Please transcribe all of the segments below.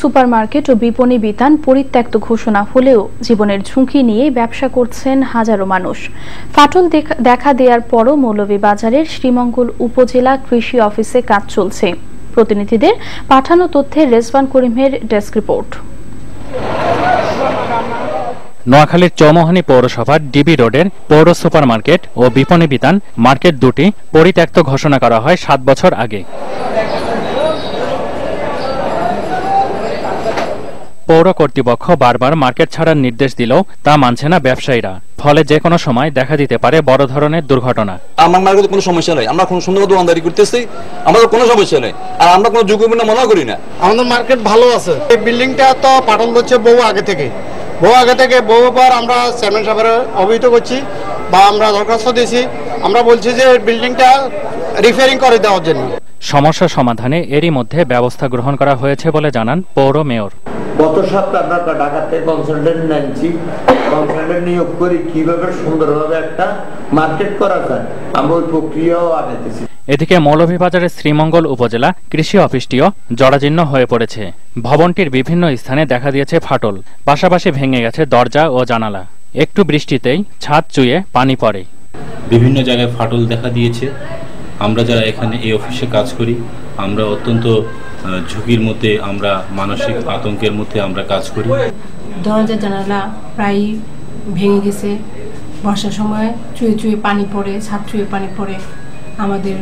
Supermarket ও বিপণী বিতান পরিত্যক্ত ঘোষণা হলেও জীবনের ঝুঁকি নিয়ে ব্যবসা করছেন হাজারো মানুষ। ফাটল দেখা দেওয়ার পরও মৌলভীবাজারের শ্রীমঙ্গল উপজেলা কৃষি অফিসে কাজ চলছে। প্রতিনিধিদের পাঠানো তথ্যে রেজওয়ান করিমের ডেস্ক রিপোর্ট। নোয়াখালীর চৌমোহনী পৌরসভার ডিবি রোডের পৌর সুপারমার্কেট ও বিপণী বিতান মার্কেট দুটি পরিত্যক্ত ঘোষণা করা হয় সাত বছর আগে। পৌর কর্তৃপক্ষ বারবার মার্কেট ছাড়ার নির্দেশ দিলেও তা মানছে না ব্যবসায়ীরা। ফলে যে কোনো সময় দেখা দিতে পারে বড় ধরনের দুর্ঘটনা। আমার মার্কেটে কোনো সমস্যা নেই। আমরা কোনো সুন্দর দোকানদারি করতেছি আমাদের কোনো সমস্যা নেই। আর আমরা কোনো ঝুঁকি মনে মনে করি না। আমাদের মার্কেট ভালো আছে। এই বিল্ডিংটা তো পাঠন করছে বহু আগে থেকে। বহু আগে থেকে বহুবার আমরা চেয়ারম্যান সাহেবের অবহিত করছি বা আমরা দরখাস্ত দিয়েছি। আমরা বলছি যে বিল্ডিংটা রিপেয়ারিং করে দেওয়ার জন্য। সমস্যা সমাধানে এরই মধ্যে ব্যবস্থা গ্রহণ করা হয়েছে বলে জানান পৌর মেয়র। গত সপ্তাহে আমরা ঢাকা থেকে কনসালটেন্ট নাইছি কনসালটেন্ট নিয়োগ করি কীভাবে সুন্দরভাবে একটা মার্কেট করা যায়। আমরা ওই প্রক্রিয়াও আগাইতেছি। এদিকে মৌলভীবাজারের শ্রীমঙ্গল উপজেলা কৃষি অফিসটিও জরাজীর্ণ হয়ে পড়েছে। ভবনটির বিভিন্ন স্থানে দেখা দিয়েছে ফাটল। পাশাপাশি ভেঙে গেছে দরজা ও জানালা। একটু বৃষ্টিতেই ছাদ চুয়ে পানি পড়ে। বিভিন্ন জায়গায় ফাটল দেখা দিয়েছে। আমরা যারা এখানে এই অফিসে কাজ করি আমরা অত্যন্ত ঝুঁকির মধ্যে আমরা মানসিক আতঙ্কের মধ্যে আমরা কাজ করি। দরজা জানালা প্রায় ভেঙে গেছে। বর্ষার সময় চুয়ে চুয়ে পানি পড়ে ছাদ চুয়ে পানি পড়ে। আমাদের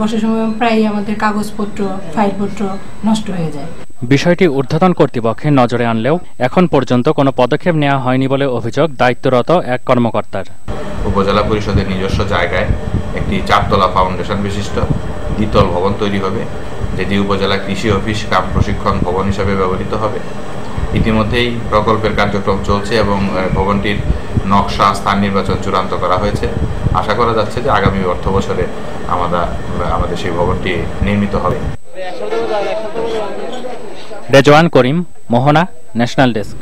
বর্ষার সময় প্রায় আমাদের কাগজপত্র ফাইলপত্র নষ্ট হয়ে যায়। বিষয়টি ঊর্ধ্বতন কর্তৃপক্ষের নজরে আনলেও এখন পর্যন্ত কোনো পদক্ষেপ নেওয়া হয়নি বলে অভিযোগ দায়িত্বরত এক কর্মকর্তার। উপজেলা পরিষদের নিজস্ব জায়গায় একটি চারতলা ফাউন্ডেশন বিশিষ্ট দ্বিতল ভবন তৈরি হবে যেটি উপজেলা কৃষি অফিস কাম প্রশিক্ষণ ভবন হিসাবে ব্যবহৃত হবে। ইতিমধ্যেই প্রকল্পের কার্যক্রম চলছে এবং ভবনটির নকশা স্থান নির্বাচন চূড়ান্ত করা হয়েছে। আশা করা যাচ্ছে যে আগামী অর্থ বছরে আমরা আমাদের সেই ভবনটি নির্মিত হবে। Rezwan Karim Mohona national desk.